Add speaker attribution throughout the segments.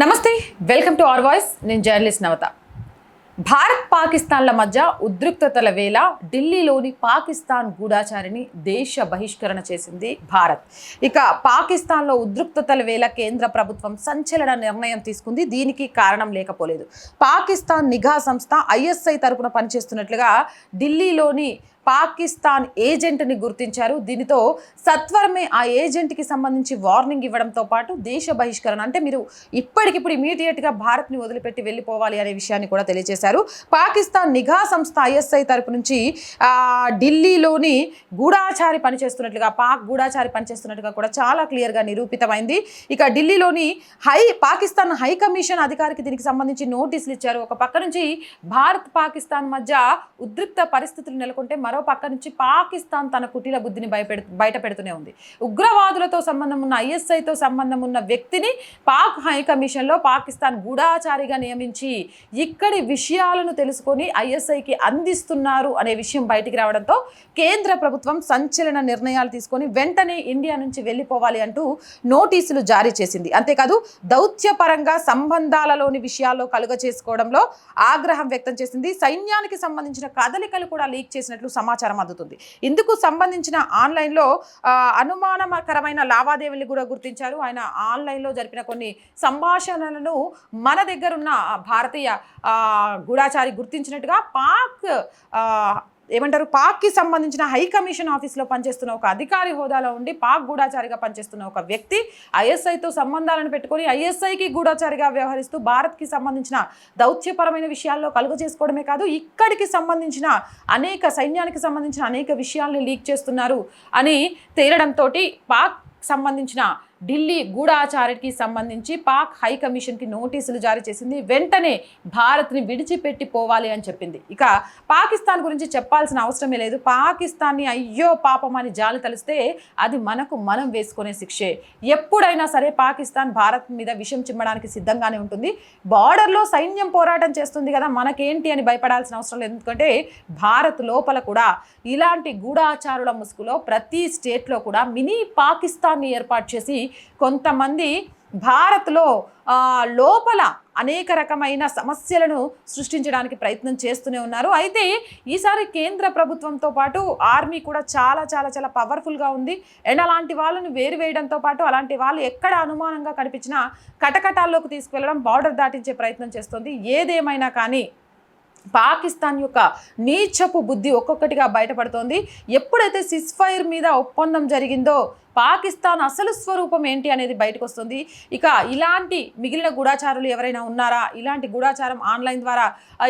Speaker 1: నమస్తే welcome to are voice. నేను journalist నవత. భారత్ పాకిస్తాన్ల మధ్య ఉద్రిక్తతల వేళ ఢిల్లీలోని పాకిస్తాన్ గూఢాచారిని దేశ బహిష్కరణ చేసింది భారత్. ఇక పాకిస్తాన్లో ఉద్రిక్తతల వేళ కేంద్ర ప్రభుత్వం సంచలన నిర్ణయం తీసుకుంది. దీనికి కారణం లేకపోలేదు. పాకిస్తాన్ నిఘా సంస్థ ఐఎస్ఐ తరపున పనిచేస్తున్నట్లుగా ఢిల్లీలోని పాకిస్తాన్ ఏజెంట్ని గుర్తించారు. దీనితో సత్వరమే ఆ ఏజెంట్కి సంబంధించి వార్నింగ్ ఇవ్వడంతో పాటు దేశ బహిష్కరణ అంటే మీరు ఇప్పటికిప్పుడు ఇమీడియట్గా భారత్ని వదిలిపెట్టి వెళ్ళిపోవాలి అనే విషయాన్ని కూడా తెలియజేశారు. పాకిస్తాన్ నిఘా సంస్థ ఐఎస్ఐ తరపు నుంచి ఢిల్లీలోని గూఢాచారి పనిచేస్తున్నట్లుగా పాక్ గూఢాచారి పనిచేస్తున్నట్టుగా కూడా చాలా క్లియర్గా నిరూపితమైంది. ఇక ఢిల్లీలోని హై పాకిస్తాన్ హై కమిషన్ అధికారికి దీనికి సంబంధించి నోటీసులు ఇచ్చారు. ఒక పక్క నుంచి భారత్ పాకిస్తాన్ మధ్య ఉద్రిక్త పరిస్థితులు నెలకొంటే మరో పక్క నుంచి పాకిస్తాన్ తన కుటీల బుద్ధిని భయపెడు బయట పెడుతూనే ఉంది. ఉగ్రవాదులతో సంబంధం ఉన్న ఐఎస్ఐతో సంబంధం ఉన్న వ్యక్తిని పాక్ హై కమిషన్లో పాకిస్తాన్ గూఢాచారిగా నియమించి ఇక్కడి విషయాలను తెలుసుకొని ఐఎస్ఐకి అందిస్తున్నారు అనే విషయం బయటికి రావడంతో కేంద్ర ప్రభుత్వం సంచలన నిర్ణయాలు తీసుకొని వెంటనే ఇండియా నుంచి వెళ్ళిపోవాలి అంటూ నోటీసులు జారీ చేసింది. అంతేకాదు దౌత్యపరంగా సంబంధాలలోని విషయాల్లో కలుగ చేసుకోవడంలో ఆగ్రహం వ్యక్తం చేసింది. సైన్యానికి సంబంధించిన కదలికలు కూడా లీక్ చేసినట్లు సమాచారం సమాచారం అందుతుంది. ఇందుకు సంబంధించిన ఆన్లైన్లో అనుమానకరమైన లావాదేవీలు కూడా గుర్తించారు. ఆయన ఆన్లైన్లో జరిపిన కొన్ని సంభాషణలను మన దగ్గర ఉన్న భారతీయ గూఢాచారి గుర్తించినట్టుగా పాక్ ఏమంటారు పాక్కి సంబంధించిన హై కమిషన్ ఆఫీస్లో పనిచేస్తున్న ఒక అధికారి హోదాలో ఉండి పాక్ గూఢాచారిగా పనిచేస్తున్న ఒక వ్యక్తి ఐఎస్ఐతో సంబంధాలను పెట్టుకొని ఐఎస్ఐకి గూఢాచారిగా వ్యవహరిస్తూ భారత్కి సంబంధించిన దౌత్యపరమైన విషయాల్లో కలుగు చేసుకోవడమే కాదు ఇక్కడికి సంబంధించిన అనేక సైన్యానికి సంబంధించిన అనేక విషయాల్ని లీక్ చేస్తున్నారు అని తేలడంతో పాక్ సంబంధించిన ఢిల్లీ గూఢాచారికి సంబంధించి పాక్ హై కమిషన్కి నోటీసులు జారీ చేసింది. వెంటనే భారత్ని విడిచిపెట్టి పోవాలి అని చెప్పింది. ఇక పాకిస్తాన్ గురించి చెప్పాల్సిన అవసరమే లేదు. పాకిస్తాన్ని అయ్యో పాపం అని జాలి తలిస్తే అది మనకు మనం వేసుకునే శిక్షే. ఎప్పుడైనా సరే పాకిస్తాన్ భారత్ మీద విషం చిమ్మడానికి సిద్ధంగానే ఉంటుంది. బార్డర్లో సైన్యం పోరాటం చేస్తుంది కదా మనకేంటి అని భయపడాల్సిన అవసరం లేదు. ఎందుకంటే భారత్ లోపల కూడా ఇలాంటి గూఢాచారుల ముసుగులో ప్రతి స్టేట్లో కూడా మినీ పాకిస్తాన్ని ఏర్పాటు చేసి కొంతమంది భారత్లో లోపల అనేక రకమైన సమస్యలను సృష్టించడానికి ప్రయత్నం చేస్తూనే ఉన్నారు. అయితే ఈసారి కేంద్ర ప్రభుత్వంతో పాటు ఆర్మీ కూడా చాలా చాలా చాలా పవర్ఫుల్గా ఉంది. అండ్ అలాంటి వాళ్ళని వేరువేయడంతో పాటు అలాంటి వాళ్ళు ఎక్కడ అనుమానంగా కనిపించినా కటకటాల్లోకి తీసుకువెళ్ళడం బార్డర్ దాటించే ప్రయత్నం చేస్తుంది. ఏదేమైనా కానీ పాకిస్తాన్ యొక్క నీచపు బుద్ధి ఒక్కొక్కటిగా బయటపడుతోంది. ఎప్పుడైతే సిస్ ఫైర్ మీద ఒప్పందం జరిగిందో పాకిస్తాన్ అసలు స్వరూపం ఏంటి అనేది బయటకు వస్తుంది ఇక ఇలాంటి మిగిలిన గూఢాచారులు ఎవరైనా ఉన్నారా? ఇలాంటి గూఢాచారం ఆన్లైన్ ద్వారా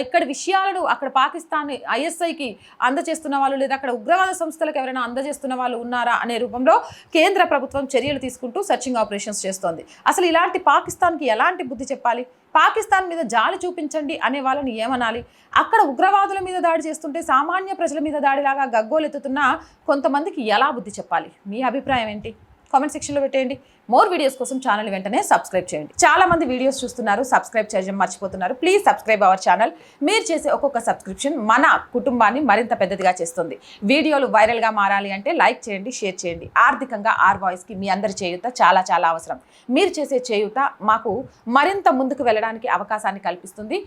Speaker 1: ఇక్కడ విషయాలను అక్కడ పాకిస్తాన్ ఐఎస్ఐకి అందజేస్తున్న వాళ్ళు లేదా అక్కడ ఉగ్రవాద సంస్థలకు ఎవరైనా అందజేస్తున్న వాళ్ళు ఉన్నారా అనే రూపంలో కేంద్ర ప్రభుత్వం చర్యలు తీసుకుంటూ సర్చింగ్ ఆపరేషన్స్ చేస్తోంది. అసలు ఇలాంటి పాకిస్తాన్కి ఎలాంటి బుద్ధి చెప్పాలి? పాకిస్తాన్ మీద జాలి చూపించండి అనే వాళ్ళని ఏమనాలి? అక్కడ ఉగ్రవాదుల మీద దాడి చేస్తుంటే సామాన్య ప్రజల మీద దాడిలాగా గగ్గోలెత్తుతున్న కొంతమందికి ఎలా బుద్ధి చెప్పాలి? మీ అభిప్రాయం ఏంటి? కామెంట్ సెక్షన్లో పెట్టేయండి. మోర్ వీడియోస్ కోసం ఛానల్ వెంటనే సబ్స్క్రైబ్ చేయండి. చాలా మంది వీడియోస్ చూస్తున్నారు సబ్స్క్రైబ్ చేయడం మర్చిపోతున్నారు. ప్లీజ్ సబ్స్క్రైబ్ అవర్ ఛానల్ మీరు చేసే ఒక్కొక్క సబ్స్క్రిప్షన్ మన కుటుంబాన్ని మరింత పెద్దదిగా చేస్తుంది. వీడియోలు వైరల్గా మారాలి అంటే లైక్ చేయండి షేర్ చేయండి. ఆర్థికంగా ఆర్ వాయిస్కి మీ అందరి చేయూత చాలా చాలా అవసరం. మీరు చేసే చేయూత మాకు మరింత ముందుకు వెళ్ళడానికి అవకాశాన్ని కల్పిస్తుంది.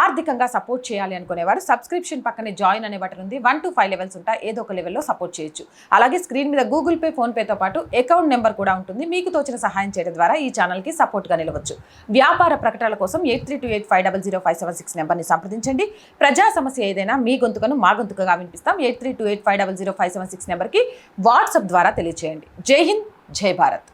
Speaker 1: ఆర్థికంగా సపోర్ట్ చేయాలి అనుకునేవారు సబ్స్క్రిప్షన్ పక్కనే జాయిన్ అనే బటన్ ఉంది వన్ టు ఫైవ్ లెవెల్స్ ఉంటాయి ఏదో ఒక లెవెల్లో సపోర్ట్ చేయొచ్చు. అలాగే స్క్రీన్ మీద గూగుల్ పే ఫోన్పేతో పాటు అకౌంట్ నెంబర్ కూడా ఉంటుంది. మీకు తోచిన సహాయం చేయడం ద్వారా ఈ ఛానల్కి సపోర్ట్గా నిలవచ్చు. వ్యాపార ప్రకటనల కోసం eight three two eight five double zero five seven six నెంబర్ని సంప్రదించండి. ప్రజా సమస్య ఏదైనా మీ గొంతుకను మా గొంతుకగా వినిపిస్తాం. Eight three two eight five double zero five seven six నెంబర్కి వాట్సాప్ ద్వారా తెలియజేయండి జై హింద్ జై భారత్.